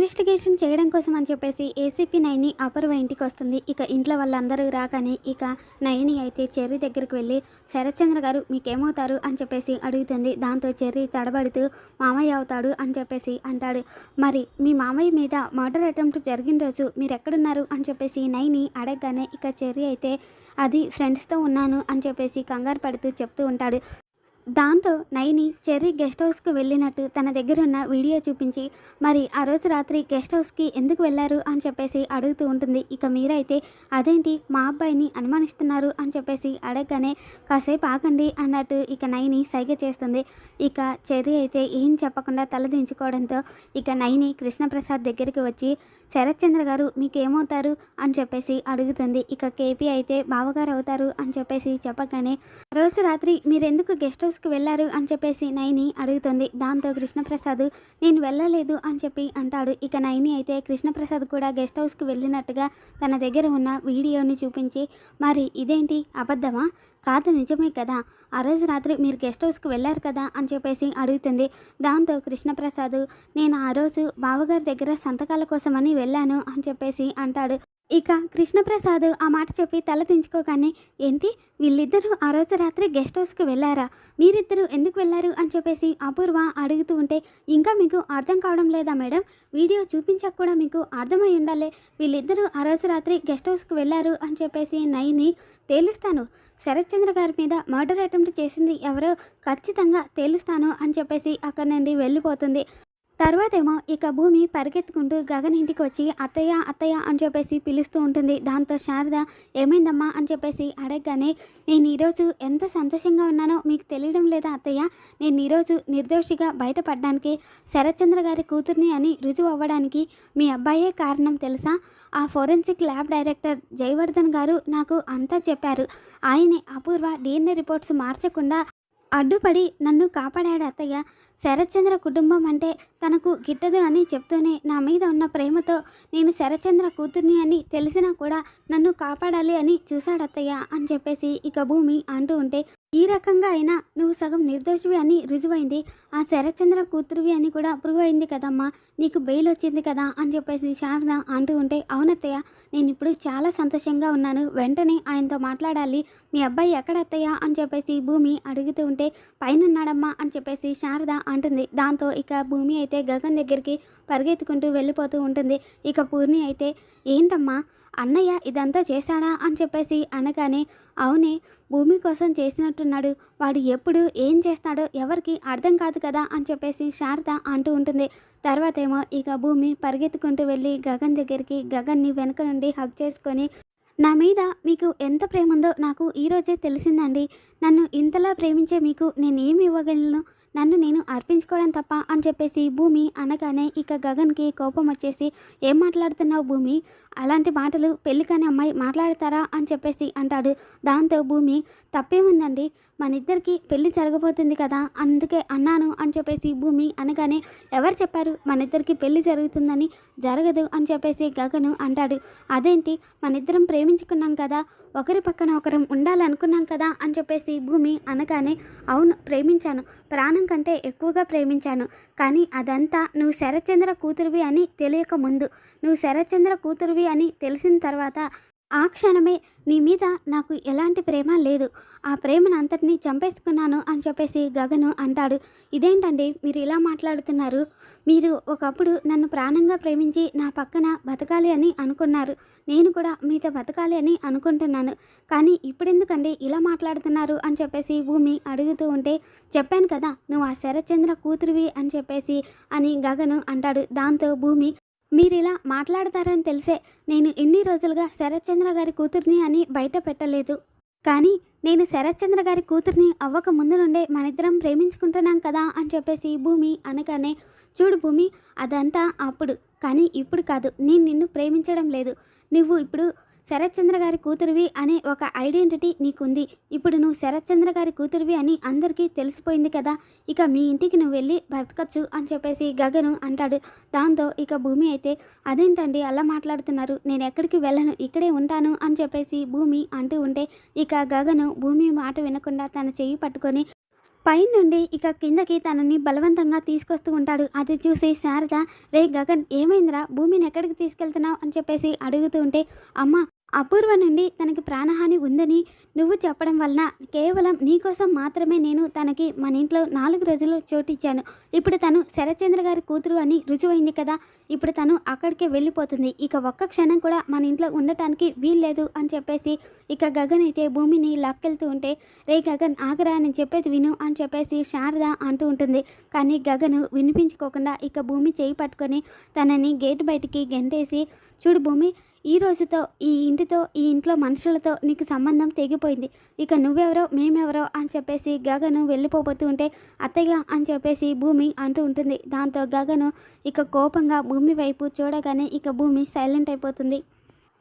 Investigation చేయడం కోసం అని చెప్పేసి ఏసీపీ నైని అపర్వ ఇంటికి వస్తుంది. ఇక ఇంట్లో వాళ్ళందరూ రాగానే ఇక నయని అయితే చెర్రీ దగ్గరికి వెళ్ళి శరత్చంద్ర గారు మీకేమవుతారు? అని చెప్పేసి అడుగుతుంది. దాంతో చెర్రీ తడబడుతూ మామయ్య అవుతాడు అని చెప్పేసి అంటాడు. మరి మీ మామయ్య మీద మర్డర్ అటెంప్ట్ జరిగిన రోజు మీరు ఎక్కడున్నారు అని చెప్పేసి నైని అడగగానే ఇక చెర్రి అయితే అది ఫ్రెండ్స్తో ఉన్నాను అని చెప్పేసి కంగారు పడుతూ చెప్తూ ఉంటాడు. దాంతో నైని చెర్రీ గెస్ట్ హౌస్కి వెళ్ళినట్టు తన దగ్గర ఉన్న వీడియో చూపించి మరి ఆ రోజు రాత్రి గెస్ట్ హౌస్కి ఎందుకు వెళ్ళారు? అని చెప్పేసి అడుగుతూ ఉంటుంది. ఇక మీరైతే అదేంటి? మా అబ్బాయిని అనుమానిస్తున్నారు? అని చెప్పేసి అడగగానే కాసేపు ఆగండి అన్నట్టు ఇక నైని సైగ చేస్తుంది. ఇక చెర్రీ అయితే ఏం చెప్పకుండా తలదించుకోవడంతో ఇక నైని కృష్ణప్రసాద్ దగ్గరికి వచ్చి శరత్చంద్ర గారు మీకు ఏమవుతారు అని చెప్పేసి అడుగుతుంది. ఇక కేపీ అయితే బావగారు అవుతారు? అని చెప్పేసి చెప్పగానే రోజు రాత్రి మీరెందుకు గెస్ట్ హౌస్ హౌస్కి వెళ్ళారు అని చెప్పేసి నైని అడుగుతుంది. దాంతో కృష్ణప్రసాద్ నేను వెళ్ళలేదు అని చెప్పి అంటాడు. ఇక నైని అయితే కృష్ణప్రసాద్ కూడా గెస్ట్ హౌస్కి వెళ్ళినట్టుగా తన దగ్గర ఉన్న వీడియోని చూపించి మరి ఇదేంటి? అబద్ధమా? కాదు నిజమే కదా. ఆ రోజు రాత్రి మీరు గెస్ట్ హౌస్కి వెళ్ళారు కదా అని చెప్పేసి అడుగుతుంది. దాంతో కృష్ణప్రసాద్ నేను ఆ రోజు బావగారి దగ్గర సంతకాల కోసమని వెళ్ళాను అని చెప్పేసి అంటాడు. ఇక కృష్ణప్రసాద్ ఆ మాట చెప్పి తల దించుకోగానే ఏంటి? వీళ్ళిద్దరూ ఆ రోజు రాత్రి గెస్ట్ హౌస్కి వెళ్ళారా? మీరిద్దరూ ఎందుకు వెళ్ళారు? అని చెప్పేసి అపూర్వ అడుగుతూ ఉంటే ఇంకా మీకు అర్థం కావడం లేదా మేడం? వీడియో చూపించక కూడా మీకు అర్థమై ఉండాలి. వీళ్ళిద్దరూ ఆ రోజు రాత్రి గెస్ట్ హౌస్కి వెళ్ళారు అని చెప్పేసి నయని తేలుస్తాను. శరత్చంద్ర గారి మీద మర్డర్ అటెంప్ట్ చేసింది ఎవరో ఖచ్చితంగా తేలుస్తాను అని చెప్పేసి అక్కడి నుండి వెళ్ళిపోతుంది. తర్వాతేమో ఇక భూమి పరిగెత్తుకుంటూ గగన్ ఇంటికి వచ్చి అత్తయ్య అత్తయ్య అని చెప్పేసి పిలుస్తూ ఉంటుంది. దాంతో శారద ఏమైందమ్మా అని చెప్పేసి అడగగానే నేను ఈరోజు ఎంత సంతోషంగా ఉన్నానో మీకు తెలియడం లేదా అత్తయ్య? నేను ఈరోజు నిర్దోషిగా బయటపడడానికి శరత్చంద్ర గారి కూతుర్ని అని రుజువు అవ్వడానికి మీ అబ్బాయే కారణం తెలుసా? ఆ ఫోరెన్సిక్ ల్యాబ్ డైరెక్టర్ జయవర్ధన్ గారు నాకు అంతా చెప్పారు. ఆయనే అపూర్వ డిఎన్ఏ రిపోర్ట్స్ మార్చకుండా అడ్డుపడి నన్ను కాపాడాడు అత్తయ్య. శరత్చంద్ర కుటుంబం అంటే తనకు గిట్టదు అని చెప్తూనే నా మీద ఉన్న ప్రేమతో నేను శరత్చంద్ర కూతుర్ని అని తెలిసినా కూడా నన్ను కాపాడాలి అని చూశాడు అత్తయ్య అని చెప్పేసి ఇక భూమి అంటూ ఉంటే ఈ రకంగా అయినా నువ్వు సగం నిర్దోషివి అని రుజువైంది. ఆ శరత్చంద్ర కూతురువి అని కూడా అప్రూవ్ అయింది కదమ్మా. నీకు బెయిల్ వచ్చింది కదా అని చెప్పేసి శారద అంటూ ఉంటే అవునత్తయ్య నేను ఇప్పుడు చాలా సంతోషంగా ఉన్నాను. వెంటనే ఆయనతో మాట్లాడాలి. మీ అబ్బాయి ఎక్కడ అత్తయ్య అని చెప్పేసి భూమి అడుగుతూ ఉంటే పైన ఉన్నాడమ్మా అని చెప్పేసి శారద అంటుంది. దాంతో ఇక భూమి అయితే గగన్ దగ్గరికి పరిగెత్తుకుంటూ వెళ్ళిపోతూ ఉంటుంది. ఇక పూర్ణి అయితే ఏంటమ్మా అన్నయ్య ఇదంతా చేశాడా? అని చెప్పేసి అనగానే అవునే భూమి కోసం చేసినట్టున్నాడు. వాడు ఎప్పుడు ఏం చేస్తాడో ఎవరికి అర్థం కాదు కదా అని చెప్పేసి శారద అంటూ ఉంటుంది. తర్వాత ఏమో ఇక భూమి పరిగెత్తుకుంటూ వెళ్ళి గగన్ దగ్గరికి గగన్ని వెనక నుండి హగ్ చేసుకొని నా మీద మీకు ఎంత ప్రేమ ఉందో నాకు ఈరోజే తెలిసిందండి. నన్ను ఇంతలా ప్రేమించే మీకు నేను ఏమి ఇవ్వగలను? నన్ను నేను అర్పించుకోవడం తప్ప అని చెప్పేసి భూమి అనగానే ఇక గగన్కి కోపం వచ్చేసి ఏం మాట్లాడుతున్నావు భూమి? అలాంటి మాటలు పెళ్ళికాని అమ్మాయి మాట్లాడతారా? అని చెప్పేసి అంటాడు. దాంతో భూమి తప్పేముందండి? మన ఇద్దరికి పెళ్ళి జరగబోతుంది కదా అందుకే అన్నాను అని చెప్పేసి భూమి అనగానే ఎవరు చెప్పారు మన ఇద్దరికి పెళ్ళి జరుగుతుందని జరగదు అని చెప్పేసి గగను అంటాడు. అదేంటి? మన ఇద్దరం ప్రేమించుకున్నాం కదా ఒకరి పక్కన ఒకరం ఉండాలనుకున్నాం కదా అని చెప్పేసి భూమి అనగానే అవును ప్రేమించాను. ప్రాణం కంటే ఎక్కువగా ప్రేమించాను. కానీ అదంతా నువ్వు శరత్చంద్ర కూతురువి అని తెలియక ముందు నువ్వు శరత్చంద్ర కూతురువి అని తెలిసిన తర్వాత ఆ క్షణమే నీ మీద నాకు ఎలాంటి ప్రేమ లేదు. ఆ ప్రేమను అంతటినీ చంపేసుకున్నాను అని చెప్పేసి గగను అంటాడు. ఇదేంటండి మీరు ఇలా మాట్లాడుతున్నారు? మీరు ఒకప్పుడు నన్ను ప్రాణంగా ప్రేమించి నా పక్కన బతకాలి అని అనుకున్నారు. నేను కూడా మీతో బతకాలి అని అనుకుంటున్నాను. కానీ ఇప్పుడెందుకండి ఇలా మాట్లాడుతున్నారు అని చెప్పేసి భూమి అడుగుతూ ఉంటే చెప్పాను కదా నువ్వు ఆ శరత్చంద్ర కూతురువి అని చెప్పేసి అని గగను అంటాడు. దాంతో భూమి మీరు ఇలా మాట్లాడతారని తెలిసే నేను ఎన్ని రోజులుగా శరత్చంద్ర గారి కూతుర్ని అని బయట పెట్టలేదు. కానీ నేను శరత్చంద్ర గారి కూతుర్ని అవ్వక ముందు నుండే మనిద్దరం ప్రేమించుకుంటున్నాం కదా అని చెప్పేసి భూమి అనగానే చూడు భూమి అదంతా అప్పుడు. కానీ ఇప్పుడు కాదు. నేను నిన్ను ప్రేమించడం లేదు. నువ్వు ఇప్పుడు శరత్చంద్ర గారి కూతురివి అనే ఒక ఐడెంటిటీ నీకుంది. ఇప్పుడు నువ్వు శరత్చంద్ర గారి కూతురువి అని అందరికీ తెలిసిపోయింది కదా. ఇక మీ ఇంటికి నువ్వు వెళ్ళి బ్రతకచ్చు అని చెప్పేసి గగను అంటాడు. దాంతో ఇక భూమి అయితే అదేంటండి అలా మాట్లాడుతున్నారు? నేను ఎక్కడికి వెళ్ళను? ఇక్కడే ఉంటాను అని చెప్పేసి భూమి అంటూ ఉంటే ఇక గగను భూమి మాట వినకుండా తన చెయ్యి పట్టుకొని పైనుండి ఇక కిందకి తనని బలవంతంగా తీసుకొస్తూ ఉంటాడు. అది చూసి శారద రే గగన్ ఏమైందిరా? భూమిని ఎక్కడికి తీసుకెళ్తున్నావు? అని చెప్పేసి అడుగుతూ ఉంటే అమ్మ అపూర్వ నుండి తనకి ప్రాణహాని ఉందని నువ్వు చెప్పడం వలన కేవలం నీకోసం మాత్రమే నేను తనకి మన ఇంట్లో నాలుగు రోజులు చోటిచ్చాను. ఇప్పుడు తను శరచంద్ర గారి కూతురు అని రుజువైంది కదా ఇప్పుడు తను అక్కడికే వెళ్ళిపోతుంది. ఇక ఒక్క క్షణం కూడా మన ఇంట్లో ఉండటానికి వీల్లేదు అని చెప్పేసి ఇక గగన్ అయితే భూమిని లాక్కెళ్తూ ఉంటే రే గగన్ ఆగరా నేను చెప్పేది విను అని చెప్పేసి శారద అంటూ ఉంటుంది. కానీ గగను వినిపించుకోకుండా ఇక భూమి చేయి పట్టుకొని తనని గేట్ బయటికి గెంటేసి చూడు భూమి ఈ రోజుతో ఈ ఇంటితో ఈ ఇంట్లో మనుషులతో నీకు సంబంధం తెగిపోయింది. ఇక నువ్వెవరో మేమెవరో అని చెప్పేసి గగను వెళ్ళిపోబోతూ ఉంటే అత్తయ్య అని చెప్పేసి భూమి అంటూ ఉంటుంది. దాంతో గగను ఇక కోపంగా భూమి వైపు చూడగానే ఇక భూమి సైలెంట్ అయిపోతుంది.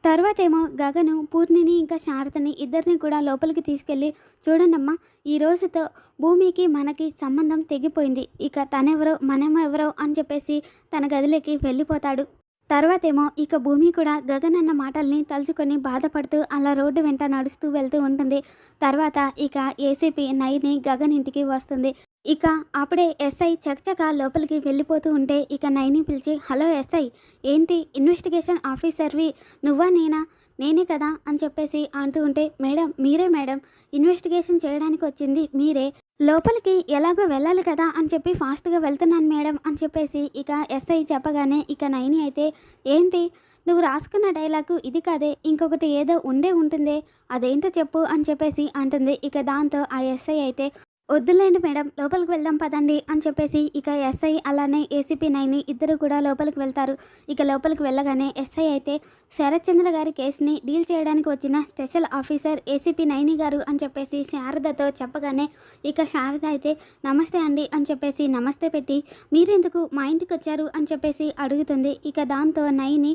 తర్వాతేమో గగను పూర్ణిని ఇంకా శారదని ఇద్దరిని కూడా లోపలికి తీసుకెళ్ళి చూడండమ్మా ఈ రోజుతో భూమికి మనకి సంబంధం తెగిపోయింది. ఇక తనెవరో మనమెవరో అని చెప్పేసి తన గదిలోకి వెళ్ళిపోతాడు. తర్వాతేమో ఇక భూమి కూడా గగన్ అన్న మాటల్ని తలుచుకొని బాధపడుతూ అలా రోడ్డు వెంట నడుస్తూ వెళ్తూ ఉంటుంది. తర్వాత ఇక ఏసీపీ నైని గగన్ ఇంటికి వస్తుంది. ఇక అప్పుడే ఎస్ఐ చకచక లోపలికి వెళ్ళిపోతూ ఉంటే ఇక నైని పిలిచి హలో ఎస్ఐ ఏంటి ఇన్వెస్టిగేషన్ ఆఫీసర్వి? నువ్వా నేనా? నేనే కదా అని చెప్పేసి అంటూ ఉంటే మేడం మీరే మేడం ఇన్వెస్టిగేషన్ చేయడానికి వచ్చింది మీరే. లోపలికి ఎలాగో వెళ్ళాలి కదా అని చెప్పి ఫాస్ట్గా వెళ్తున్నాను మేడం అని చెప్పేసి ఇక ఎస్ఐ చెప్పగానే ఇక నైని అయితే ఏంటి? నువ్వు రాసుకున్న డైలాగు ఇది కాదే ఇంకొకటి ఏదో ఉండే ఉంటుందే అదేంటో చెప్పు అని చెప్పేసి అంటుంది. ఇక దాంతో ఆ ఎస్ఐ అయితే వద్దులేండి మేడం లోపలికి వెళ్దాం పదండి అని చెప్పేసి ఇక ఎస్ఐ అలానే ఏసీపీ నైని ఇద్దరు కూడా లోపలికి వెళ్తారు. ఇక లోపలికి వెళ్ళగానే ఎస్ఐ అయితే శరత్చంద్ర గారి కేసుని డీల్ చేయడానికి వచ్చిన స్పెషల్ ఆఫీసర్ ఏసీపీ నైని గారు అని చెప్పేసి శారదతో చెప్పగానే ఇక శారద అయితే నమస్తే అండి అని చెప్పేసి నమస్తే పెట్టి మీరెందుకు మా ఇంటికి వచ్చారు అని చెప్పేసి అడుగుతుంది. ఇక దాంతో నైని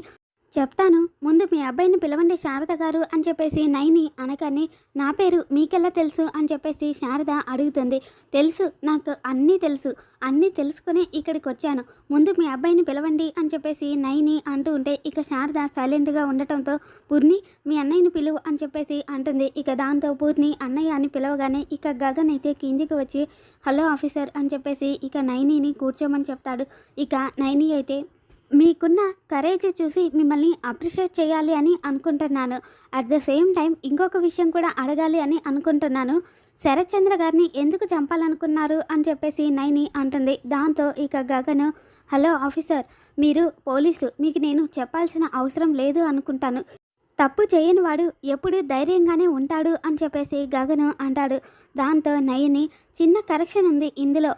చెప్తాను. ముందు మీ అబ్బాయిని పిలవండి శారద గారు అని చెప్పేసి నైని అనగానే నా పేరు మీకెలా తెలుసు అని చెప్పేసి శారద అడుగుతుంది. తెలుసు నాకు అన్నీ తెలుసు. అన్నీ తెలుసుకుని ఇక్కడికి వచ్చాను ముందు మీ అబ్బాయిని పిలవండి అని చెప్పేసి నైని అంటూ ఉంటే ఇక శారద సైలెంట్గా ఉండటంతో పూర్ణి మీ అన్నయ్యని పిలువు అని చెప్పేసి అంటుంది. ఇక దాంతో పూర్ణి అన్నయ్య అని పిలవగానే ఇక గగన్ అయితే కిందికి వచ్చి హలో ఆఫీసర్ అని చెప్పేసి ఇక నైనిని కూర్చోమని చెప్తాడు. ఇక నైని అయితే మీకున్న కరేజ్ చూసి మిమ్మల్ని అప్రిషియేట్ చేయాలి అని అనుకుంటున్నాను. అట్ ద సేమ్ టైం ఇంకొక విషయం కూడా అడగాలి అని అనుకుంటున్నాను. శరత్చంద్ర గారిని ఎందుకు చంపాలనుకున్నారు అని చెప్పేసి నైని అంటుంది. దాంతో ఇక గగను హలో ఆఫీసర్ మీరు పోలీసు మీకు నేను చెప్పాల్సిన అవసరం లేదు అనుకుంటాను. తప్పు చేయని వాడు ఎప్పుడు ధైర్యంగానే ఉంటాడు అని చెప్పేసి గగను అంటాడు. దాంతో నయని చిన్న కరెక్షన్ ఉంది ఇందులో.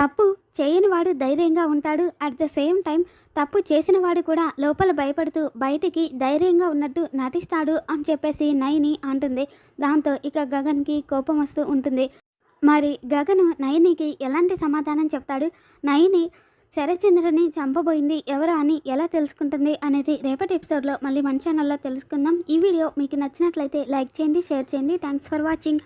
తప్పు చేయనివాడు ధైర్యంగా ఉంటాడు. అట్ ద సేమ్ టైం తప్పు చేసినవాడు కూడా లోపల భయపడుతూ బయటికి ధైర్యంగా ఉన్నట్టు నటిస్తాడు అని చెప్పేసి నయని అంటుంది. దాంతో ఇక గగన్కి కోపం వస్తూ ఉంటుంది. మరి గగను నయనికి ఎలాంటి సమాధానం చెప్తాడు? నయని శరచంద్రని చంపబోయింది ఎవరు అని ఎలా తెలుసుకుంటుంది అనేది రేపటి ఎపిసోడ్లో మళ్ళీ మన ఛానల్లో తెలుసుకుందాం. ఈ వీడియో మీకు నచ్చినట్లయితే లైక్ చేయండి షేర్ చేయండి. Thanks for watching